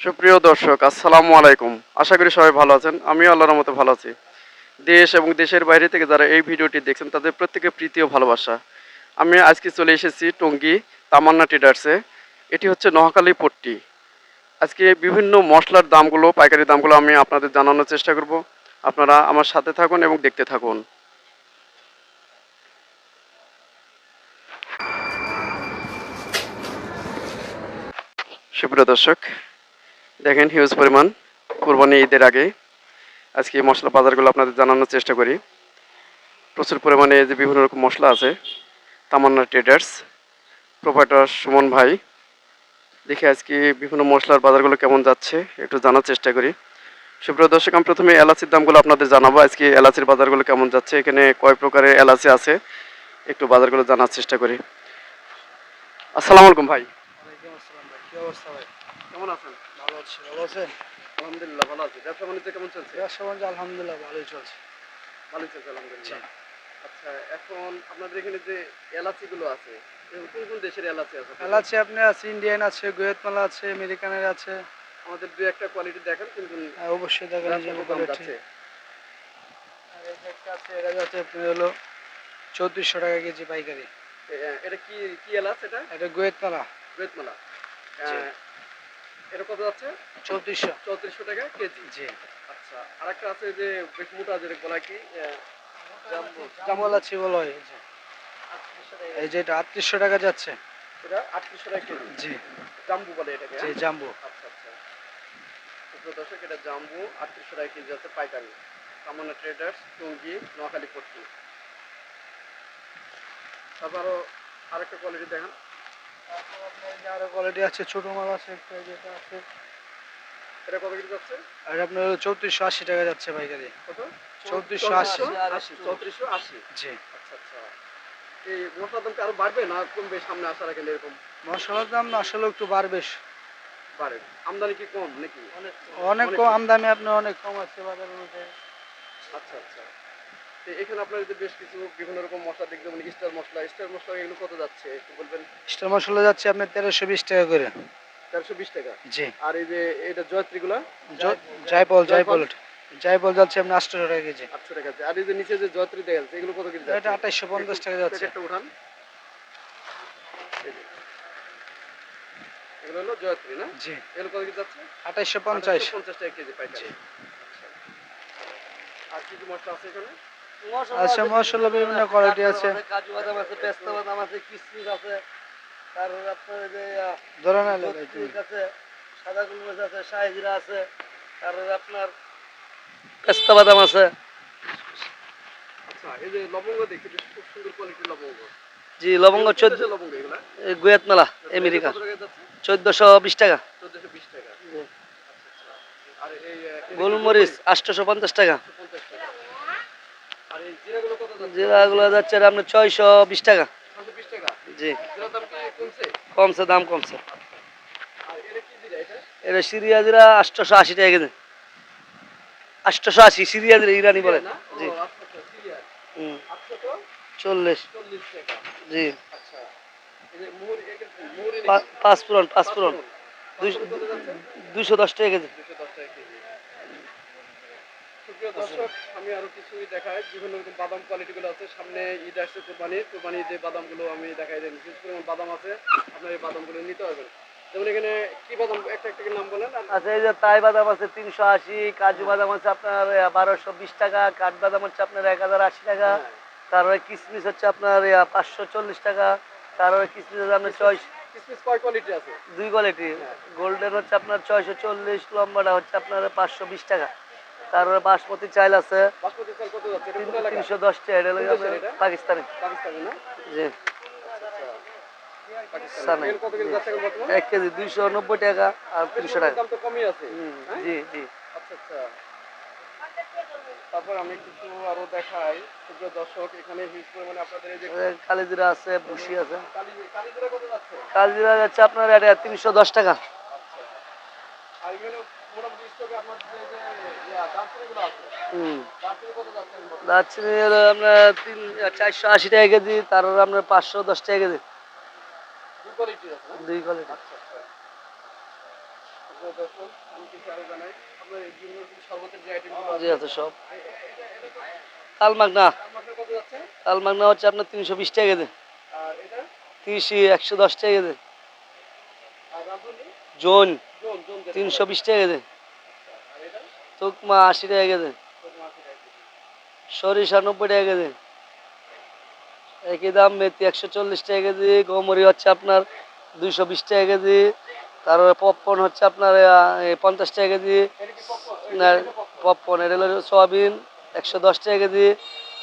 সুপ্রিয় দর্শক, আসসালামু আলাইকুম। আশা করি সবাই ভালো আছেন। আমিও আল্লাহর মতো ভালো আছি। দেশ এবং দেশের বাইরে থেকে যারা এই ভিডিওটি দেখছেন, তাদের প্রত্যেকে প্রীতি ও ভালোবাসা। আমি আজকে চলে এসেছি টঙ্গী তামান্না ট্রেডার্সে। এটি হচ্ছে নোয়াখালী পট্টি। আজকে বিভিন্ন মশলার দামগুলো, পাইকারি দামগুলো আমি আপনাদের জানানোর চেষ্টা করব। আপনারা আমার সাথে থাকুন এবং দেখতে থাকুন। সুপ্রিয় দর্শক দেখেন হিউজ পরিমাণ কোরবানি ঈদের আগে। আজকে মশলা বাজারগুলো আপনাদের জানানোর চেষ্টা করি। প্রচুর পরিমাণে যে বিভিন্ন রকম মশলা আছে তামান্না ট্রেডার্স প্রোপাইটার সুমন ভাই। দেখি আজকে বিভিন্ন মশলার বাজারগুলো কেমন যাচ্ছে একটু জানার চেষ্টা করি। সুপ্রিয় দর্শক আমি প্রথমে এলাচির দামগুলো আপনাদের জানাব। আজকে এলাচির বাজারগুলো কেমন যাচ্ছে এখানে কয় প্রকারের এলাচি আছে একটু বাজারগুলো জানার চেষ্টা করি। আসসালামু আলাইকুম ভাই? কেমন আছেন? ভালো আছি ভালো আছেন? আলহামদুলিল্লাহ ভালো আছি। ব্যবসা বাণিজ্য কেমন চলছে? ব্যবসা বাণিজ্য আলহামদুলিল্লাহ ভালোই চলছে। ভালোই চলছে আলহামদুলিল্লাহ। আচ্ছা এখন আপনাদের এখানে যে এলাচিগুলো আছে কোন কোন দেশের এলাচি আছে? এলাচি আপনি আছে ইন্ডিয়ান আছে গুয়েতমালা আছে আমেরিকানের আছে। আমাদের দুই একটা কোয়ালিটি দেখেন কোন কোন হ্যাঁ, অবশ্যই দেখেন। যাচ্ছে আর এই যে একটা আছে এটা যাচ্ছে আপনি হলো চৌত্রিশশো টাকা কেজি পাইকারি। এটা কি কি এলাচ এটা? এটা গুয়েতমালা জি। এটা কত যাচ্ছে? চৌত্রিশশো। চৌত্রিশশো টাকা কেজি। জি। আচ্ছা আর একটা আছে যে বেশ মোটা যেটা বলা কি আহ, জাম্বো। জামল আছে বলো এই যে এই যে এটা আটত্রিশশো টাকা যাচ্ছে। এটা আটত্রিশশো টাকা কেজি। জি। জাম্বু বলে এটাকে। জি হ্যাঁ? জাম্বু। আচ্ছা আচ্ছা। দর্শক এটা জাম্বু আটত্রিশশো টাকা কেজি আছে পাইকারি। সামান্য ট্রেডার্স টঙ্গি নোয়াখালী পট্টি তারপর আরও আরেকটা কোয়ালিটি দেখেন। তারপর আপনার যে আরও কোয়ালিটি আছে ছোট মাল আছে একটা এই আছে। এটা কত কেজি যাচ্ছে? আর আপনার চৌত্রিশশো আশি টাকা যাচ্ছে পাইকারি। কত? চৌত্রিশশো আশি। আশি চৌত্রিশশো আশি। জি। আচ্ছা আচ্ছা। এই মশলার দাম কি আরও বাড়বে না কমবে সামনে আসার আগে এরকম? মশলার দাম আসলে একটু বাড়বে। বাড়ে। আমদানি কি কম নাকি? অনেক কম আমদানি আপনার অনেক কম আছে বাজার অনুযায়ী আচ্ছা আচ্ছা। তো এখানে আপনার যে বেশ কিছু বিভিন্ন রকম মশলা দেখতে মানে স্টার মশলা। স্টার মশলা এগুলো কত যাচ্ছে একটু বলবেন? স্টার মশলা যাচ্ছে আপনার তেরোশো বিশ টাকা করে। চারশো বিশ টাকা? জি। আর এই যে এটা জয়ত্রীগুলা? জায়পল? জায়পল? জায়পল। যাচ্ছে আপনার আটশো টাকা কেজি। আটশো টাকা আর এই যে নিচে যে জয়ত্রী দেখা যাচ্ছে এগুলো কত কেজি এটা আঠাইশশো পঞ্চাশ টাকা যাচ্ছে। প্যাকেটটা উঠান। এগুলো হলো জয়ত্রী না? জি। এগুলো কত কেজি যাচ্ছে? আঠাইশশো পঞ্চাশ। পঞ্চাশ টাকা কেজি পাইকারি। আর কি কি মশলা আছে এখানে? আচ্ছা মশলা বিভিন্ন কোয়ালিটি আছে। কাজু বাদাম আছে পেস্তা বাদাম আছে কিশমিশ আছে তারপর আপনার যে আহ, ধরে গোলমরিচ আছে সাদা গোলমরিচ আছে শাহি জিরা আছে তারপরে আপনার পেস্তা বাদাম আছে। আচ্ছা এই যে লবঙ্গ দেখি খুব সুন্দর কোয়ালিটির লবঙ্গ। জি লবঙ্গ চোদ্দ মেলা আমেরিকা। চোদ্দশো বিশ টাকা। চোদ্দশো বিশ টাকা। আচ্ছা আচ্ছা। আর এই গোলমরিচ আটশোশো পঞ্চাশ টাকা। জিরাগুলো যাচ্ছে আপনার ছয়শো বিশ টাকা। জি। কমছে দাম কমছে। এটা সিরিয়া জিরা আটশোশো আশি টাকা কেজি। আটশোশো আশি সিরিয়া জিরা ইরানি বলে। জি। চল্লিশ। জি। আচ্ছা। পাঁচ পুরন পাঁচ পুরন। দুশো দশ টাকা কেজি। সুপ্রিয় দর্শক আমি আরও কিছুই দেখাই। বিভিন্ন রকম বাদাম কোয়ালিটি গুলো আছে। সামনে ঈদ আসছে কোরবানি কোরবানি যে বাদামগুলো আমি দেখাই দেন বিশেষ পরিমাণ বাদাম আছে আপনার এই বাদামগুলো নিতে পারবেন। যেমন এখানে কি বাদাম? একটা একটা করে নাম বলেন। আচ্ছা এই যে তাই বাদাম আছে তিনশো আশি কাজু বাদাম আছে আপনার বারোশো বিশ টাকা কাঠবাদাম হচ্ছে আপনার এক হাজার আশি টাকা। হ্যাঁ, তারপরে কিশমিশ হচ্ছে আপনার পাঁচশো চল্লিশ টাকা। তারপরে কিশমিশ হচ্ছে আপনার ছয় কিসমিস কয় কোয়ালিটি আছে? দুই কোয়ালিটি। গোল্ডেন হচ্ছে আপনার ছয়শো চল্লিশ লম্বাটা হচ্ছে আপনার পাঁচশো বিশ টাকা। তারপরে বাসমতি আছে। চাল এলাকা? তিনশো দশ টাকা? পাকিস্তানি। জি। এক কেজি দুইশো নব্বই টাকা আর তিনশো টাকা। আছে হ্যাঁ? জি জি। আচ্ছা আচ্ছা। তারপর আমি কিছু আরও দেখাই সুপ্রিয় দর্শক এখানে হিউজ পরিমাণে আপনাদের এই যে কালিজিরা আছে ভুসি আছে। কালি কালিজিরা কত যাচ্ছে? কালিজিরা যাচ্ছে আপনার এটা তিনশো দশ টাকা। আর এখানে দারচিনি হলো আপনার তিন চারশো আশি টাকা কেজি তারপর আপনার পাঁচশো দশ টাকা কেজি। দুই কোয়ালিটি আচ্ছা আচ্ছা। জি আছে সব। কালমাগনা হচ্ছে আপনার তিনশো বিশ টাকা কেজি। তিরিশি একশো দশ টাকা কেজি। জোন। তিনশো বিশ টাকা কেজি আর তুকমা আশি টাকা কেজি। সরিষা নব্বই টাকা কেজি একই দাম মেথি একশো চল্লিশ টাকা কেজি গমরি হচ্ছে আপনার দুইশো বিশ টাকা কেজি তারপরে পপকর্ন হচ্ছে আপনার পঞ্চাশ টাকা কেজি পপকর্ন এটা হলো সয়াবিন একশো দশ টাকা কেজি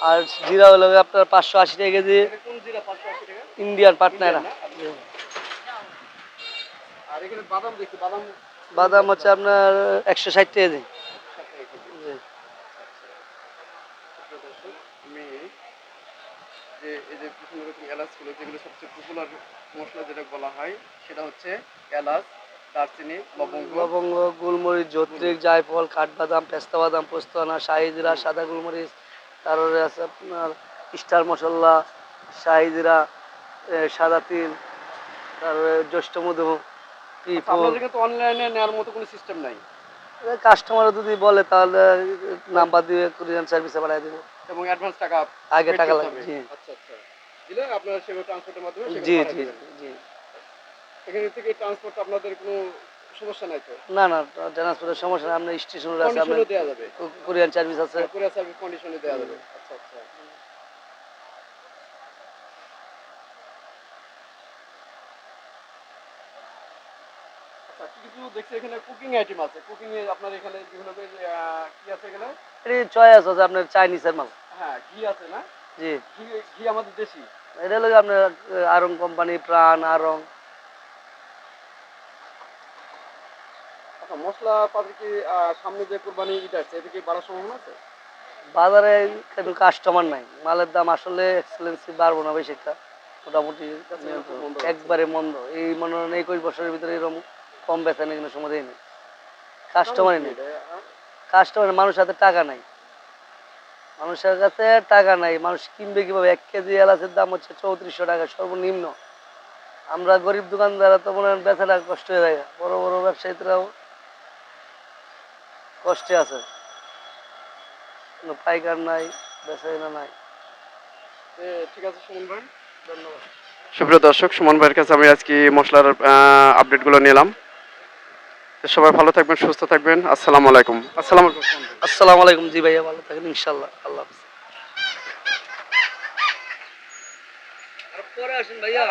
আর জিরা হলো আপনার পাঁচশো আশি টাকা কেজি ইন্ডিয়ান এখানে বাদাম দেখি বাদাম বাদাম হচ্ছে আপনার একশো ষাট টাকা যে এই যে বিভিন্ন রকম এলাচগুলো যেগুলো সবচেয়ে পপুলার মশলা যেটা বলা হয় সেটা হচ্ছে এলাচ দারচিনি লবঙ্গ। লবঙ্গ গোলমরিচ জত্রিক জায়ফল কাঠবাদাম পেস্তা বাদাম পোস্তনা শাহিজিরা সাদা গোলমরিচ তারপরে আছে আপনার স্টার মশলা শাহিজিরা সাদা তিল তারপরে জ্যৈষ্ঠ মধু। আপনাদের কিন্তু অনলাইনে নেওয়ার মতো কোনো সিস্টেম নাই। কাস্টমার যদি বলে তাহলে নাম্বার দিয়ে কুরিয়ান সার্ভিসে পাঠিয়ে দেবো। এবং অ্যাডভান্স টাকা আগে টাকা লাগবে আচ্ছা আচ্ছা। দিলে আপনারা সেভাবে ট্রান্সপোর্টের মাধ্যমে জি জি জি এখানে থেকে ট্রান্সপোর্ট আপনাদের কোনো সমস্যা নাই তো? না না ট্রান্সপোর্টের সমস্যা নেই। আপনার স্টেশনের আছে কুরিয়ান সার্ভিস আছে। পুরো সার্ভিস কন্ডিশনে দেওয়া যাবে। আচ্ছা। আচ্ছা আচ্ছা দেখছি এখানে কুকিং আইটেম আছে। কুকিং এ আপনার এখানে বিভিন্ন কি আছে এখানে? এটি চয়েস আছে আপনার চাইনিজের মাল। হ্যাঁ ঘি আছে না? জি। ঘি ঘি আমাদের দেশি। এটা হলো আপনার আরং কোম্পানি প্রাণ আরং আচ্ছা মশলা পাতি কি সামনে যে কোরবানি ঈদ আছে এটা কি বাড়ার সম্ভাবনা আছে? বাজারে কিন্তু কাস্টমার নাই। মালের দাম আসলে এক্সেলেন্সি বাড়বো না বেশি একটা। মোটামুটি নিয়ন্ত্রণ। একবারে মন্দ। এই মনে হয় একুশ বছরের ভিতরে এরকম কম বেচা নেই সময় নেই। কাস্টমারই নেই। কাস্টমার মানুষের হাতে টাকা নাই। মানুষের কাছে টাকা নাই। মানুষ কিনবে কীভাবে? এক কেজি এলাচের দাম হচ্ছে চৌত্রিশশো টাকা সর্বনিম্ন। আমরা গরিব দোকানদাররা তো মনে হয় বেচাটা কষ্ট হয়ে যায়। বড় বড় ব্যবসায়ীরাও কষ্টে আছে। কোনো পাইকার নাই বেচাইনা নাই। ঠিক আছে সুমন ভাই। ধন্যবাদ। সুপ্রিয় দর্শক সুমন ভাইয়ের কাছে আমি আজকে মশলার আপডেটগুলো নিলাম। সবাই ভালো থাকবেন সুস্থ থাকবেন। আসসালামু আলাইকুম। আসসালামু আলাইকুম। আসসালামু আলাইকুম জি ভাইয়া ভালো থাকেন ইনশাল্লাহ আল্লাহ হাফিজ। পরে আসেন ভাইয়া।